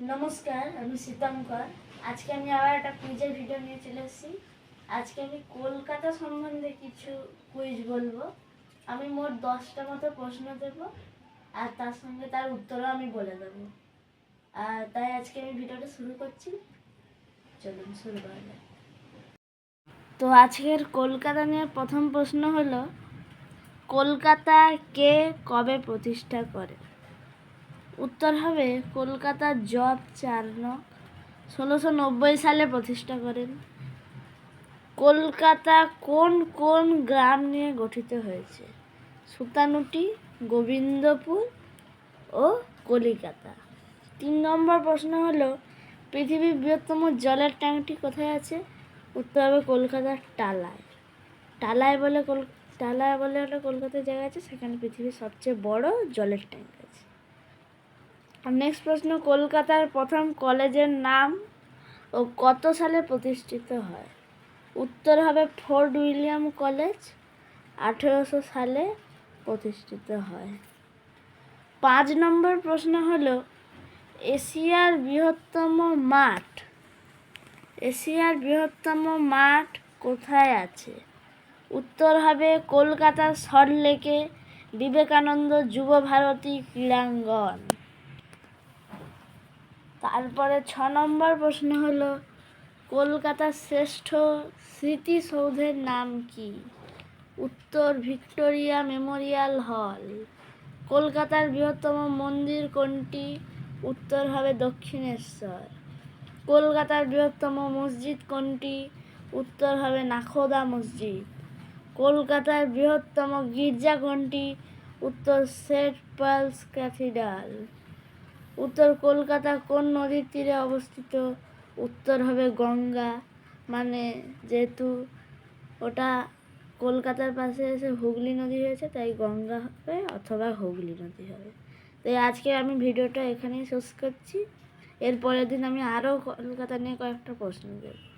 নমস্কার, আমি সীতাঙ্কর। আজকে আমি আবার একটা কুইজের ভিডিও নিয়ে চলে এসেছি। আজকে আমি কলকাতা সম্বন্ধে কিছু কুইজ বলব। আমি মোট দশটা মতো প্রশ্ন দেব, আর তার সঙ্গে তার উত্তরও আমি বলে দেবো। আর তাই আজকে আমি ভিডিওটা শুরু করছি। চলুন, শুরু করা যাক। তো আজকের কলকাতা নিয়ে প্রথম প্রশ্ন হলো, কলকাতা কে কবে প্রতিষ্ঠা করে? উত্তর হবে কলকাতার জব চার্নক। ষোলোশো নব্বই সালে প্রতিষ্ঠা করেন। কলকাতা কোন কোন গ্রাম নিয়ে গঠিত হয়েছে? সুতানুটি, গোবিন্দপুর ও কলিকাতা। তিন নম্বর প্রশ্ন হলো, পৃথিবীর বৃহত্তম জলের ট্যাঙ্কটি কোথায় আছে? উত্তর হবে কলকাতার টালায়। টালায় বলে কল টালায় বলে একটা কলকাতার জায়গা আছে, সেখানে পৃথিবীর সবচেয়ে বড় জলের ট্যাঙ্ক নেক্সট প্রশ্ন, কলকাতার প্রথম কলেজের নাম ও কত সালে প্রতিষ্ঠিত হয়? উত্তর হবে ফোর্ট উইলিয়াম কলেজ, আঠেরোশো সালে প্রতিষ্ঠিত হয়। পাঁচ নম্বর প্রশ্ন হলো, এশিয়ার বৃহত্তম মাঠ, এশিয়ার বৃহত্তম মাঠ কোথায় আছে? উত্তর হবে কলকাতার সল্টলেকে বিবেকানন্দ যুব ভারতী ক্রীড়াঙ্গন। তারপরে ছ নম্বর প্রশ্ন হলো, কলকাতার শ্রেষ্ঠ স্মৃতিসৌধের নাম কি? উত্তর, ভিক্টোরিয়া মেমোরিয়াল হল। কলকাতার বৃহত্তম মন্দির কোনটি? উত্তর হবে দক্ষিণেশ্বর। কলকাতার বৃহত্তম মসজিদ কোনটি? উত্তর হবে নাখোদা মসজিদ। কলকাতার বৃহত্তম গির্জা কোনটি? উত্তর সেন্ট পার্লস ক্যাথিড্রাল। উত্তর কলকাতা কোন নদীর তীরে অবস্থিত? উত্তর হবে গঙ্গা। মানে যেহেতু ওটা কলকাতার পাশে এসে হুগলি নদী হয়েছে, তাই গঙ্গা হবে অথবা হুগলি নদী হবে। তাই আজকে আমি ভিডিওটা এখানেই শেষ করছি। এর পরের দিন আমি আরও কলকাতা নিয়ে কয়েকটা প্রশ্ন দেবো